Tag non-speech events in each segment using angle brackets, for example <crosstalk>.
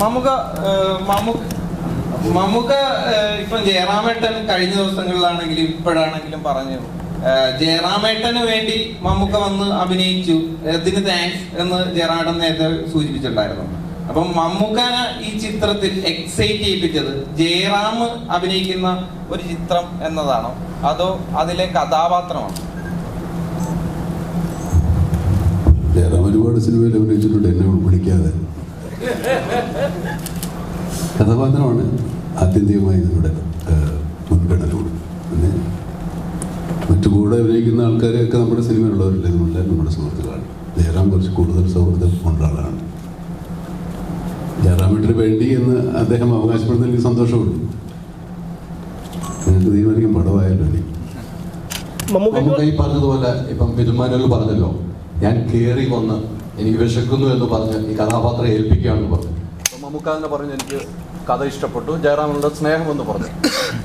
മമുക മമുക മമുക ഇപ്പൊ ജയറാമേട്ടൻ കഴിഞ്ഞ ദിവസങ്ങളിലാണെങ്കിലും ഇപ്പോഴാണെങ്കിലും പറഞ്ഞു ജയറാമേട്ടന് വേണ്ടി മമ്മുക്ക വന്ന് അഭിനയിച്ചു. അതിന് താങ്ക്സ് എന്ന് ജയറാമേട്ടൻ നേരത്തെ സൂചിപ്പിച്ചിട്ടുണ്ടായിരുന്നു. അപ്പം മമ്മുക്കന ഈ ചിത്രത്തിൽ എക്സൈറ്റ് ചെയ്യിപ്പിച്ചത് ജയറാം അഭിനയിക്കുന്ന ഒരു ചിത്രം എന്നതാണോ? അതോ അതിലെ കഥാപാത്രമാണോ? ജയറാം ഒരുപാട് സിനിമയിൽ അഭിനയിച്ചിട്ടുണ്ട് എന്നെ വിളിക്കാതെ. <laughs> കഥാപാത്രമാണ് ആത്യന്തികമായി നമ്മുടെ ഏഹ്, മുൻഗണന പിന്നെ മറ്റു കൂടെ അഭിനയിക്കുന്ന ആൾക്കാരെയൊക്കെ നമ്മുടെ സിനിമയിലുള്ളവരല്ലേ. നമ്മളെ നമ്മുടെ സുഹൃത്തുക്കളാണ്. ജയറാം കുറച്ച് കൂടുതൽ സൗഹൃദം കൊണ്ട ആളാണ്. ജയറാമിട്ടിന് വേണ്ടി എന്ന് അദ്ദേഹം അവകാശപ്പെടുന്ന എനിക്ക് സന്തോഷമുണ്ട്. നിങ്ങൾക്ക് തീരുമാനിക്കും പടമായല്ലോ ഇനി. നമുക്ക് ഈ പറഞ്ഞതുപോലെ ഇപ്പം പെരുമാനോട് പറഞ്ഞല്ലോ ഞാൻ കയറി വന്ന് എനിക്ക് വിശക്കുന്നു എന്ന് പറഞ്ഞ് ഈ കഥാപാത്രം ഏൽപ്പിക്കുകയാണെന്ന് പറഞ്ഞു. അപ്പം നമുക്ക് അങ്ങനെ പറഞ്ഞു എനിക്ക് കഥ ഇഷ്ടപ്പെട്ടു. ജയറാമിനോട് സ്നേഹമെന്ന് പറഞ്ഞു.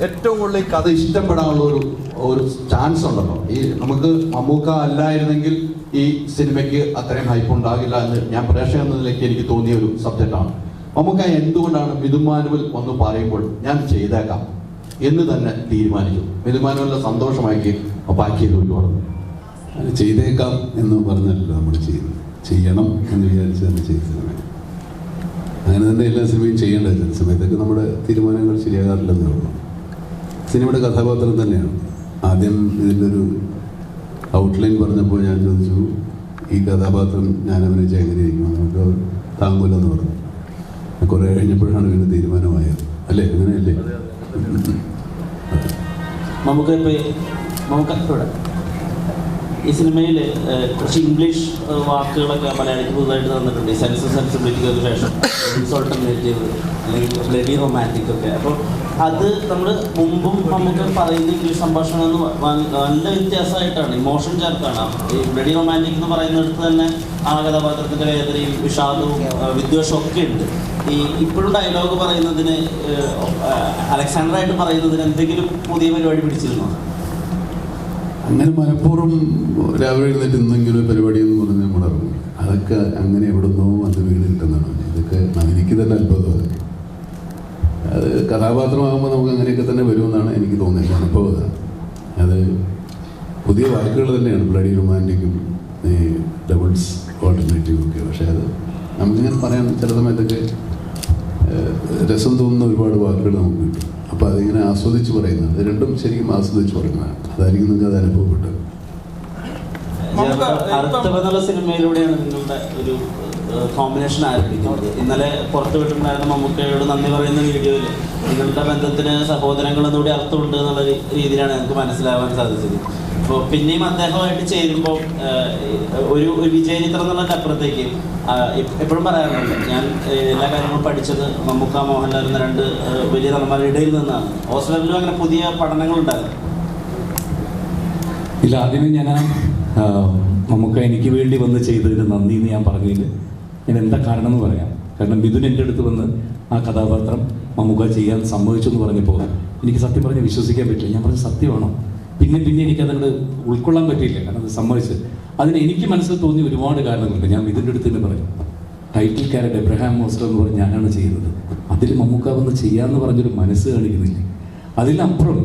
ഏറ്റവും കൂടുതൽ ഈ കഥ ഇഷ്ടപ്പെടാനുള്ള ഒരു ഒരു ചാൻസ് ഉണ്ടല്ലോ. ഈ നമുക്ക് മമ്മൂക്ക അല്ലായിരുന്നെങ്കിൽ ഈ സിനിമയ്ക്ക് അത്രയും ഹൈപ്പ് ഉണ്ടാകില്ല എന്ന് ഞാൻ പ്രേക്ഷകൻ എന്നതിലേക്ക് എനിക്ക് തോന്നിയ ഒരു സബ്ജക്റ്റാണ് മമ്മൂക്ക എന്തുകൊണ്ടാണ് ബിദുമാനുവൽ ഒന്ന് പറയുമ്പോൾ ഞാൻ ചെയ്തേക്കാം എന്ന് തന്നെ തീരുമാനിച്ചു. ബിദുമാനുവലിന്റെ സന്തോഷമാക്കി ബാക്കി ജോലി പറഞ്ഞു അത് ചെയ്തേക്കാം എന്ന് പറഞ്ഞല്ലോ നമ്മൾ ചെയ്യുന്നത് ചെയ്യണം എന്ന് വിചാരിച്ച് തന്നെ ചെയ്തു സിനിമ അങ്ങനെ തന്നെ എല്ലാ സിനിമയും ചെയ്യേണ്ടത് ചില സമയത്തൊക്കെ നമ്മുടെ തീരുമാനങ്ങൾ ശരിയാകാറില്ലെന്നേ ഉള്ളൂ. സിനിമയുടെ കഥാപാത്രം തന്നെയാണ്. ആദ്യം ഇതിന്റെ ഒരു ഔട്ട്ലൈൻ പറഞ്ഞപ്പോൾ ഞാൻ ചോദിച്ചു ഈ കഥാപാത്രം ഞാൻ അഭിനയിച്ച എങ്ങനെയിരിക്കും നമുക്ക് അവർ താങ്ങൂലെന്ന് പറഞ്ഞു. കുറേ കഴിഞ്ഞപ്പോഴാണ് ഇതിന് തീരുമാനമായത്. അല്ലേ? അങ്ങനെയല്ലേ? നമുക്ക് നമുക്ക് ഇവിടെ ഈ സിനിമയിൽ കുറച്ച് ഇംഗ്ലീഷ് വാക്കുകളൊക്കെ മലയാളിക്ക് പുതുതായിട്ട് തന്നിട്ടുണ്ട്. ഈ സെൻസ് സെൻസിബിലിറ്റിക്ക് ശേഷം ഇൻസോൾട്ടർനേറ്റീവ് അല്ലെങ്കിൽ ബ്ലഡി റൊമാന്റിക് ഒക്കെ. അപ്പോൾ അത് നമ്മൾ മുമ്പും നമുക്ക് പറയുന്ന ഇംഗ്ലീഷ് സംഭാഷണം എന്ന് നല്ല വ്യത്യാസമായിട്ടാണ്. ഇമോഷൻ ചേർത്താണ് ഈ ബ്ലഡി റൊമാന്റിക് എന്ന് പറയുന്നിടത്ത് തന്നെ ആ കഥാപാത്രത്തിന്റെ വേദനയും വിഷാദവും വിദ്വേഷവും ഒക്കെ ഉണ്ട്. ഈ ഇപ്പോഴും ഡയലോഗ് പറയുന്നതിന് അലക്സാണ്ടറായിട്ട് പറയുന്നതിന് എന്തെങ്കിലും പുതിയ പരിപാടി പിടിച്ചിരുന്നോ? അങ്ങനെ മനഃപൂർവം രാവിലെ എഴുന്നേറ്റ് എന്തെങ്കിലും ഒരു പരിപാടി എന്ന് പറഞ്ഞ് നമ്മൾ ഇറങ്ങും അതൊക്കെ അങ്ങനെ എവിടെ നിന്നോ വന്ന് വീട് കിട്ടുന്നതാണ്. ഇതൊക്കെ എനിക്ക് തന്നെ അത്ഭുതമാണ്. അത് കഥാപാത്രമാകുമ്പോൾ നമുക്ക് അങ്ങനെയൊക്കെ തന്നെ വരുമെന്നാണ് എനിക്ക് തോന്നിയത്. അനുഭവം അത് പുതിയ വാക്കുകൾ തന്നെയാണ്. ബ്ലഡി റൊമാന്റിക്കും ഈ ഡബിൾസ് ഓൾട്ടർനേറ്റീവും ഒക്കെ. പക്ഷേ അത് നമുക്കിങ്ങനെ പറയാൻ ചില സമയത്തൊക്കെ രസം തോന്നുന്ന ഒരുപാട് വാക്കുകൾ നമുക്ക് കിട്ടും. അപ്പോൾ അതിങ്ങനെ ആസ്വദിച്ച് പറയുന്നത്. അത് രണ്ടും ശരിക്കും ആസ്വദിച്ച് പറയുന്നതാണ്. അതായിരിക്കും നിങ്ങൾക്ക് അത് അനുഭവപ്പെട്ടത്. നമുക്ക് സിനിമയിലൂടെയാണ് നിങ്ങളുടെ ഒരു കോമ്പിനേഷൻ ആരംഭിക്കുന്നത്. ഇന്നലെ പുറത്തു വിട്ടിട്ടുണ്ടായിരുന്ന മമ്മൂക്കയോട് നന്ദി പറയുന്ന വീഡിയോയിൽ നിങ്ങളുടെ ബന്ധത്തിന് സഹോദരങ്ങൾ എന്നൂടി അർത്ഥമുണ്ട് എന്നുള്ള രീതിയിലാണ് ഞങ്ങൾക്ക് മനസ്സിലാവാൻ സാധിച്ചത്. അപ്പോൾ പിന്നെയും അദ്ദേഹമായിട്ട് ചേരുമ്പോൾ ഒരു ഒരു വിജയചിത്രം എന്നുള്ളതിന്റെ അപ്പുറത്തേക്ക്. എപ്പോഴും പറയാറുണ്ട് ഞാൻ എല്ലാ കാര്യങ്ങളും പഠിച്ചത് മമ്മൂക്ക മോഹൻലാൽ എന്ന രണ്ട് വലിയ നടന്മാരുടെ ഇടയിൽ നിന്നാണ്. ഓസ്ട്രേലിയയിലും അങ്ങനെ പുതിയ പഠനങ്ങളുണ്ടായിരുന്നു. ഇല്ല ആദ്യമേ ഞാൻ നമുക്ക് എനിക്ക് വേണ്ടി വന്ന് ചെയ്തതിന് നന്ദി എന്ന് ഞാൻ പറഞ്ഞതിൽ ഞാൻ എന്താ കാരണം എന്ന് പറയാം. കാരണം മിഥുൻ എന്റെ അടുത്ത് വന്ന് ആ കഥാപാത്രം മമ്മൂക്ക ചെയ്യാൻ സമ്മതിച്ചു എന്ന് പറഞ്ഞപ്പോൾ എനിക്ക് സത്യം പറഞ്ഞ് വിശ്വസിക്കാൻ പറ്റില്ല. ഞാൻ പറഞ്ഞ സത്യമാണോ? പിന്നെ പിന്നെ എനിക്ക് അതങ്ങോട്ട് ഉൾക്കൊള്ളാൻ പറ്റിയില്ല. കാരണം അത് സമ്മതിച്ച് അതിന് എനിക്ക് മനസ്സിൽ തോന്നി ഒരുപാട് കാരണങ്ങളുണ്ട്. ഞാൻ ഇതിന്റെ അടുത്ത് തന്നെ പറയും. ടൈറ്റിൽ ക്യാരക്ടർ എബ്രഹാം മോസ്റ്റർ എന്ന് പറഞ്ഞ് ഞാനാണ് ചെയ്യുന്നത്. അതിൽ മമ്മൂക്ക വന്ന് ചെയ്യാമെന്ന് പറഞ്ഞൊരു മനസ്സ് കാണിക്കുന്നില്ല. അതിലപ്പുറം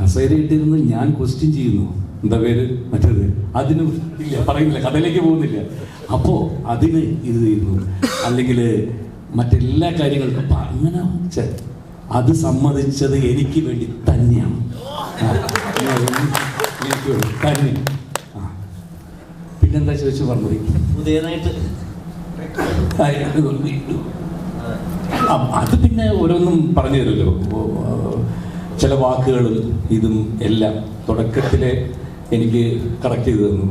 കസേരയിട്ടിരുന്ന് ഞാൻ ക്വസ്റ്റ്യൻ ചെയ്യുന്നു. എന്താ പേര്? മറ്റേത്? അതിന് ഇല്ല പറയുന്നില്ല. കഥയിലേക്ക് പോകുന്നില്ല. അപ്പോൾ അതിന് ഇത് ചെയ്യുന്നു. അല്ലെങ്കിൽ മറ്റെല്ലാ കാര്യങ്ങൾക്കും അപ്പം അങ്ങനെ അത് സമ്മതിച്ചത് എനിക്ക് വേണ്ടി തന്നെയാണ്. ആ പിന്നെന്താ ചോദിച്ചു പറഞ്ഞു പുതിയതായിട്ട് അത് പിന്നെ ഓരോന്നും പറഞ്ഞു തരുമല്ലോ. ചില വാക്കുകളും ഇതും എല്ലാം തുടക്കത്തിലെ എനിക്ക് കറക്റ്റ് ചെയ്തു തന്നു.